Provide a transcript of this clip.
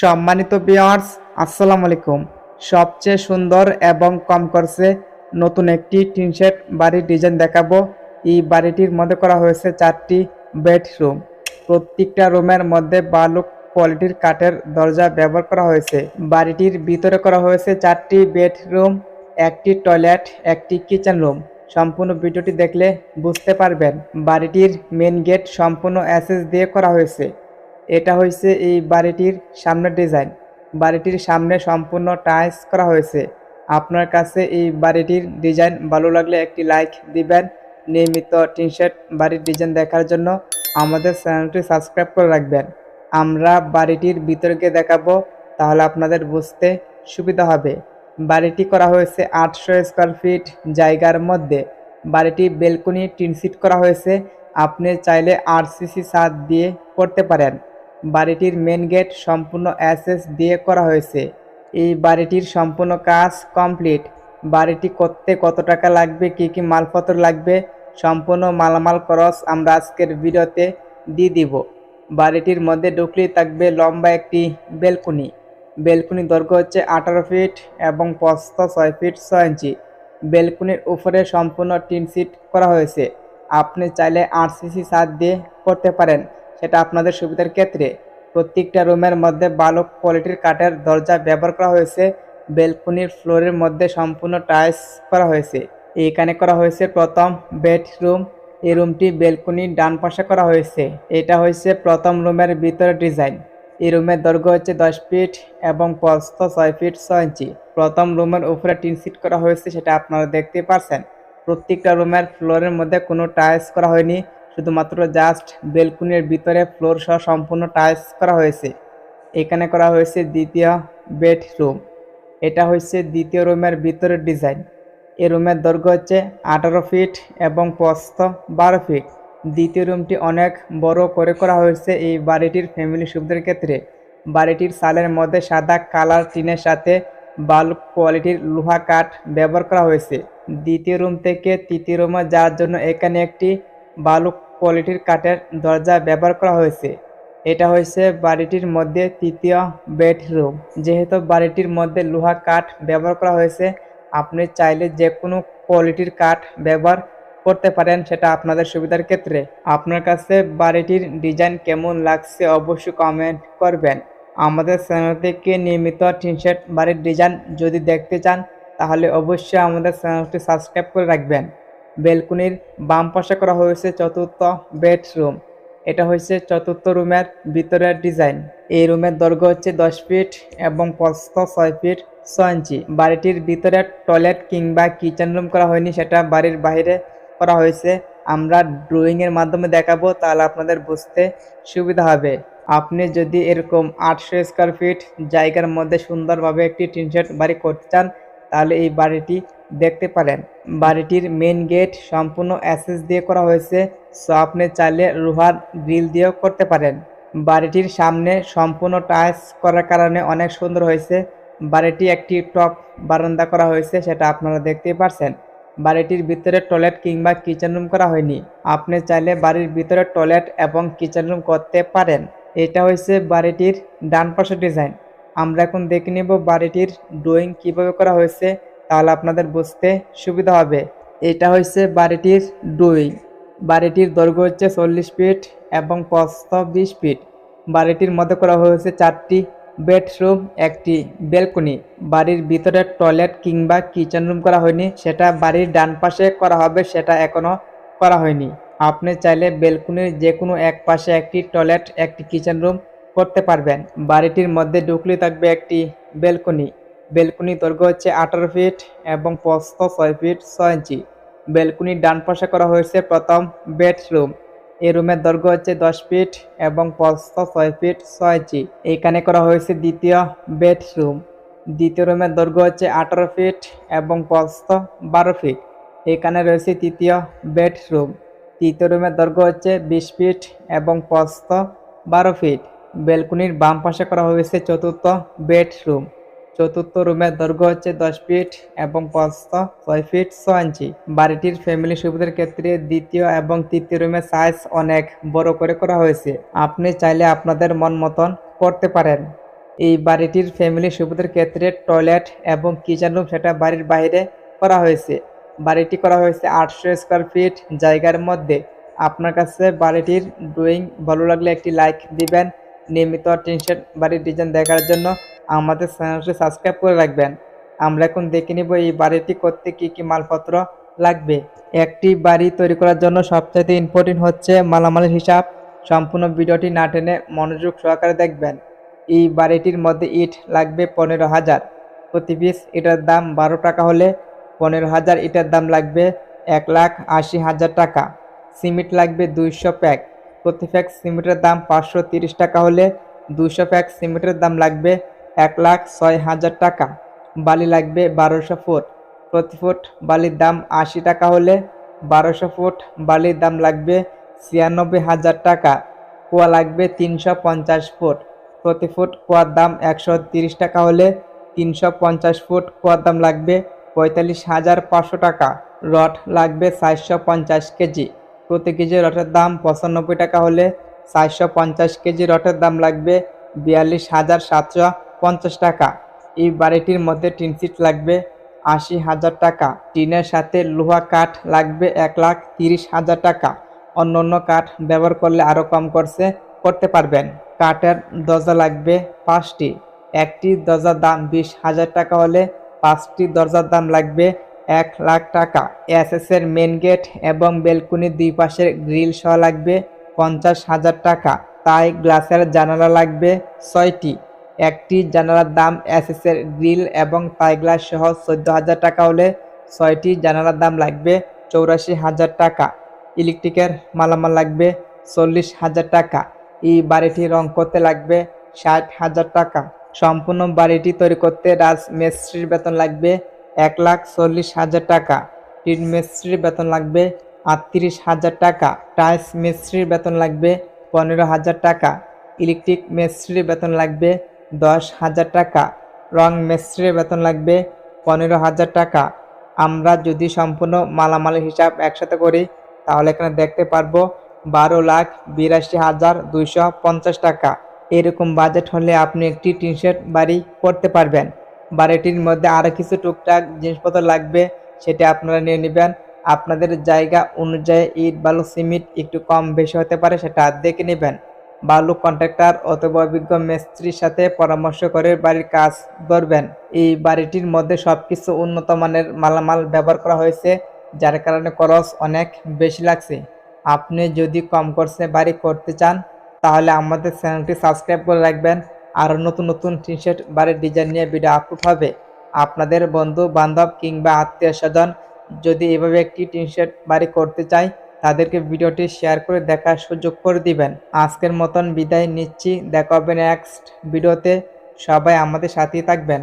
সম্মানিত বিয়ার্স আসসালামু আলাইকুম। সবচেয়ে সুন্দর এবং কম খরচে নতুন একটি টিনশেড বাড়ির ডিজাইন দেখাবো। এই বাড়িটির মধ্যে করা হয়েছে চারটি বেডরুম। প্রত্যেকটা রুমের মধ্যে বালুক কোয়ালিটির কাঠের দরজা ব্যবহার করা হয়েছে। বাড়িটির ভিতরে করা হয়েছে চারটি বেডরুম, একটি টয়লেট, একটি কিচেন রুম। সম্পূর্ণ ভিডিওটি দেখলে বুঝতে পারবেন, বাড়িটির মেন গেট সম্পূর্ণ অ্যাসেস দিয়ে করা হয়েছে। এটা হয়েছে এই বাড়িটির সামনের ডিজাইন। বাড়িটির সামনে সম্পূর্ণ টাইলস করা হয়েছে। আপনার কাছে এই বাড়িটির ডিজাইন ভালো লাগলে একটি লাইক দিবেন। নিয়মিত টিনশেড বাড়ির ডিজাইন দেখার জন্য আমাদের চ্যানেলটি সাবস্ক্রাইব করে রাখবেন। আমরা বাড়িটির গিয়ে দেখাবো, তাহলে আপনাদের বুঝতে সুবিধা হবে। বাড়িটি করা হয়েছে আটশো স্কোয়ার ফিট জায়গার মধ্যে। বাড়িটি বেলকনি টিনসিট করা হয়েছে। আপনি চাইলে আরসিসি ছাদ দিয়ে করতে পারেন। বাড়িটির মেন গেট সম্পূর্ণ অ্যাসেস দিয়ে করা হয়েছে। এই বাড়িটির সম্পূর্ণ কাজ কমপ্লিট বাড়িটি করতে কত টাকা লাগবে, কি কি মালপত্র লাগবে, সম্পূর্ণ মালামাল খরচ আমরা আজকের ভিডিওতে দিয়ে দিব। বাড়িটির মধ্যে ঢুকলেই থাকবে লম্বা একটি বেলকুনি। বেলকুনি দৈর্ঘ্য হচ্ছে আঠারো ফিট এবং প্রস্থ ছয় ফিট ছয় ইঞ্চি। বেলকুনির উপরে সম্পূর্ণ টিন সিট করা হয়েছে। আপনি চাইলে আরসিসি ছাদ দিয়ে করতে পারেন। সেটা আপনাদের সুবিধার ক্ষেত্রে। প্রত্যেকটা রুমের মধ্যে ভালো কোয়ালিটির কাঠের দরজা ব্যবহার করা হয়েছে। বেলকুনির ফ্লোরের মধ্যে সম্পূর্ণ টাইলস করা হয়েছে। এইখানে করা হয়েছে প্রথম বেডরুম। এই রুমটি বেলকুনির ডান পাশে করা হয়েছে। এটা হয়েছে প্রথম রুমের ভিতরে ডিজাইন। এই রুমের দৈর্ঘ্য হচ্ছে দশ ফিট এবং প্রস্থ ছয় ফিট ছয় ইঞ্চি। প্রথম রুমের উপরে টিন সিট করা হয়েছে, সেটা আপনারা দেখতে পারছেন। প্রত্যেকটা রুমের ফ্লোরের মধ্যে কোনো টাইলস করা হয়নি। শুধুমাত্র জাস্ট বেলকুনির ভিতরে ফ্লোর সহ সম্পূর্ণ টাইলস করা হয়েছে। এখানে করা হয়েছে দ্বিতীয় বেডরুম এটা হচ্ছে দ্বিতীয় রুমের ভিতরের ডিজাইন এই রুমের দৈর্ঘ্য হচ্ছে আঠারো ফিট এবং প্রস্থ বারো ফিট দ্বিতীয় রুমটি অনেক বড় করে করা হয়েছে এই বাড়িটির ফ্যামিলি সুবিধার ক্ষেত্রে। বাড়িটির সালের মধ্যে সাদা কালার টিনের সাথে বাল্ব কোয়ালিটির লোহা কাঠ ব্যবহার করা হয়েছে। দ্বিতীয় রুম থেকে তৃতীয় রুমে যাওয়ার জন্য এখানে একটি বালুক কোয়ালিটির কাঠের দরজা ব্যবহার করা হয়েছে। এটা হয়েছে বাড়িটির মধ্যে তৃতীয় বেডরুম। যেহেতু বাড়িটির মধ্যে লোহা কাঠ ব্যবহার করা হয়েছে, আপনি চাইলে যে কোনো কোয়ালিটির কাঠ ব্যবহার করতে পারেন, সেটা আপনাদের সুবিধার ক্ষেত্রে। আপনার কাছে বাড়িটির ডিজাইন কেমন লাগছে অবশ্যই কমেন্ট করবেন। আমাদের চ্যানেল থেকে নিয়মিত টিনশেট বাড়ির ডিজাইন যদি দেখতে চান, তাহলে অবশ্যই আমাদের চ্যানেলটি সাবস্ক্রাইব করে রাখবেন। বেলকুনির বাম পাশে করা হয়েছে চতুর্থ বেডরুম। এটা হচ্ছে চতুর্থ রুমের ভিতরের ডিজাইন। এই রুমের দৈর্ঘ্য হচ্ছে দশ ফিট এবং প্রস্থ ছয় ফিট ছয় ইঞ্চি। বাড়িটির ভিতরে টয়লেট কিংবা কিচেন রুম করা হয়নি, সেটা বাড়ির বাইরে করা হয়েছে। আমরা ড্রয়িংয়ের মাধ্যমে দেখাবো, তাহলে আপনাদের বুঝতে সুবিধা হবে। আপনি যদি এরকম আটশো স্কোয়ার ফিট জায়গার মধ্যে সুন্দরভাবে একটি টিনশেড বাড়ি করতে চান তাহলে এই বাড়িটি দেখতে পারেন। বাড়িটির মেন গেট সম্পূর্ণ অ্যাসেস দিয়ে করা হয়েছে। সো আপনি চাইলে লোহার গ্রিল দিয়েও করতে পারেন। বাড়িটির সামনে সম্পূর্ণ টাইলস করার কারণে অনেক সুন্দর হয়েছে। বাড়িটি একটি টপ বারান্দা করা হয়েছে, সেটা আপনারা দেখতেই পারছেন। বাড়িটির ভিতরে টয়লেট কিংবা কিচেন রুম করা হয়নি। আপনি চাইলে বাড়ির ভিতরে টয়লেট এবং কিচেন রুম করতে পারেন। এটা হয়েছে বাড়িটির ডান পাশের ডিজাইন আমরা এখন দেখে নেব বাড়িটির ড্রয়িং কীভাবে করা হয়েছে, তাহলে আপনাদের বুঝতে সুবিধা হবে। এটা হচ্ছে বাড়িটির ড্রয়িং বাড়িটির দৈর্ঘ্য হচ্ছে চল্লিশ ফিট এবং প্রস্থ বিশ ফিট বাড়িটির মধ্যে করা হয়েছে চারটি বেডরুম একটি বেলকনি বাড়ির ভিতরে টয়লেট কিংবা কিচেন রুম করা হয়নি। সেটা বাড়ির ডান পাশে করা হবে, সেটা এখনও করা হয়নি। আপনি চাইলে বেলকনির যে কোনো এক পাশে একটি টয়লেট একটি কিচেন রুম করতে পারবেন। বাড়িটির মধ্যে ঢুকলে থাকবে একটি বেলকনি। বেলকনি দৈর্ঘ্য হচ্ছে আঠারো ফিট এবং প্রস্থ ছয় ফিট ছয় ইঞ্চি। বেলকনির ডান পাশে করা হয়েছে প্রথম বেডরুম। এই রুমের দৈর্ঘ্য হচ্ছে দশ ফিট এবং প্রস্থ ছয় ফিট ছয় ইঞ্চি। এইখানে করা হয়েছে দ্বিতীয় বেডরুম। দ্বিতীয় রুমের দৈর্ঘ্য হচ্ছে আঠারো ফিট এবং প্রস্থ বারো ফিট। এখানে রয়েছে তৃতীয় বেডরুম। তৃতীয় রুমের দৈর্ঘ্য হচ্ছে বিশ ফিট এবং প্রস্থ বারো ফিট। বেলকনির বাম পাশে করা হয়েছে চতুর্থ বেডরুম। চতুর্থ রুমের দৈর্ঘ্য হচ্ছে দশ ফিট এবং প্রস্থ ছয় ফিট ছয় ইঞ্চি। বাড়িটির ফ্যামিলি সুবিধার ক্ষেত্রে দ্বিতীয় এবং তৃতীয় রুমের সাইজ অনেক বড় করে করা হয়েছে। আপনি চাইলে আপনাদের মন মতন করতে পারেন। এই বাড়িটির ফ্যামিলি সুবিধার ক্ষেত্রে টয়লেট এবং কিচেন রুম সেটা বাড়ির বাইরে করা হয়েছে। বাড়িটি করা হয়েছে আটশো স্কোয়ার ফিট জায়গার মধ্যে। আপনার কাছে বাড়িটির ড্রয়িং ভালো লাগলে একটি লাইক দিবেন। নিয়মিত টেনশন বাড়ির ডিজাইন দেখার জন্য আমাদের চ্যানেলটি সাবস্ক্রাইব করে রাখবেন। আমরা এখন দেখে নিব এই বাড়িটি করতে কি কি মালপত্র লাগবে। একটি বাড়ি তৈরি করার জন্য সবচাইতে ইম্পর্টেন্ট হচ্ছে মালামালের হিসাব। সম্পূর্ণ ভিডিওটি না টেনে মনোযোগ সহকারে দেখবেন। এই বাড়িটির মধ্যে ইট লাগবে পনেরো হাজার। প্রতি পিস এটার দাম বারো টাকা হলে পনেরো হাজার ইটার দাম লাগবে এক লাখ আশি হাজার টাকা। সিমেন্ট লাগবে দুইশো প্যাক। প্রতি প্যাক সিমেন্টের দাম পাঁচশো তিরিশ টাকা হলে দুশো প্যাক সিমেন্টের দাম লাগবে এক লাখ ছয় হাজার টাকা। বালি লাগবে বারোশো ফুট। প্রতি ফুট বালির দাম আশি টাকা হলে বারোশো ফুট বালির দাম লাগবে ছিয়ানব্বই হাজার টাকা। কুয়া লাগবে তিনশো পঞ্চাশ ফুট। প্রতি ফুট কুয়ার দাম একশো তিরিশ টাকা হলে তিনশো পঞ্চাশ ফুট কুয়ার দাম লাগবে পঁয়তাল্লিশ হাজার পাঁচশো টাকা। রড লাগবে চারশো পঞ্চাশ কেজি। প্রতি কেজি রটের দাম পঁচানব্বই টাকা হলে চারশো পঞ্চাশ কেজি রটের দাম লাগবে বিয়াল্লিশ হাজার সাতশো পঞ্চাশ টাকা। এই বাড়িটির মধ্যে টিন সিট লাগবে আশি হাজার টাকা। টিনের সাথে লোহা কাঠ লাগবে এক লাখ তিরিশ হাজার টাকা। অন্য অন্য কাঠ ব্যবহার করলে আরও কম করছে করতে পারবেন। কাঠের দরজা লাগবে পাঁচটি। একটি দরজার দাম বিশ হাজার টাকা হলে পাঁচটি দরজার দাম লাগবে এক লাখ টাকা। এর মেন গেট এবং বেলকুনির দুই পাশের গ্রিল সহ লাগবে পঞ্চাশ হাজার টাকা। তাই গ্লাসের জানালা লাগবে ছয়টি। একটি জানালার দাম এর গ্রিল এবং তাই গ্লাস সহ চোদ্দ হাজার টাকা হলে ছয়টি জানালার দাম লাগবে চৌরাশি হাজার টাকা। ইলেকট্রিকের মালামাল লাগবে চল্লিশ হাজার টাকা। এই বাড়িটি রং করতে লাগবে ষাট হাজার টাকা। সম্পূর্ণ বাড়িটি তৈরি করতে রাজ মিস্ত্রির বেতন লাগবে এক লাখ চল্লিশ হাজার টাকা। টিন মিস্ত্রির বেতন লাগবে আটত্রিশ হাজার টাকা। টাইলস মিস্ত্রির বেতন লাগবে পনেরো হাজার টাকা। ইলেকট্রিক মিস্ত্রির বেতন লাগবে দশ হাজার টাকা। রং মিস্ত্রির বেতন লাগবে পনেরো হাজার টাকা। আমরা যদি সম্পূর্ণ মালামালের হিসাব একসাথে করি, তাহলে এখানে দেখতে পারব বারো লাখ বিরাশি হাজার দুইশো পঞ্চাশ টাকা। এরকম বাজেট হলে আপনি একটি টিন শেড বাড়ি করতে পারবেন। বাড়িটির মধ্যে আরও কিছু টুকটাক জিনিসপত্র লাগবে, সেটা আপনারা নিয়ে নেবেন। আপনাদের জায়গা অনুযায়ী ইট, বালু, সিমেন্ট একটু কম বেশি হতে পারে, সেটা দেখে নেবেন। বালু কন্ট্রাক্টর অথবা অভিজ্ঞ মিস্ত্রির সাথে পরামর্শ করে বাড়ির কাজ করবেন এই বাড়িটির মধ্যে সব কিছু উন্নত মানের মালামাল ব্যবহার করা হয়েছে, যার কারণে খরচ অনেক বেশি লাগছে। আপনি যদি কম খরচে বাড়ি করতে চান, তাহলে আমাদের চ্যানেলটি সাবস্ক্রাইব করে রাখবেন। আরও নতুন নতুন টি শার্ট বাড়ির ডিজাইন নিয়ে ভিডিও আপলোড হবে। আপনাদের বন্ধু বান্ধব কিংবা আত্মীয় স্বজন যদি এভাবে একটি টি শার্ট বাড়ি করতে চায়, তাদেরকে ভিডিওটি শেয়ার করে দেখার সুযোগ করে দিবেন। আজকের মতন বিদায় নিচ্ছি। দেখা হবে নেক্সট ভিডিওতে সবাই আমাদের সাথেই থাকবেন।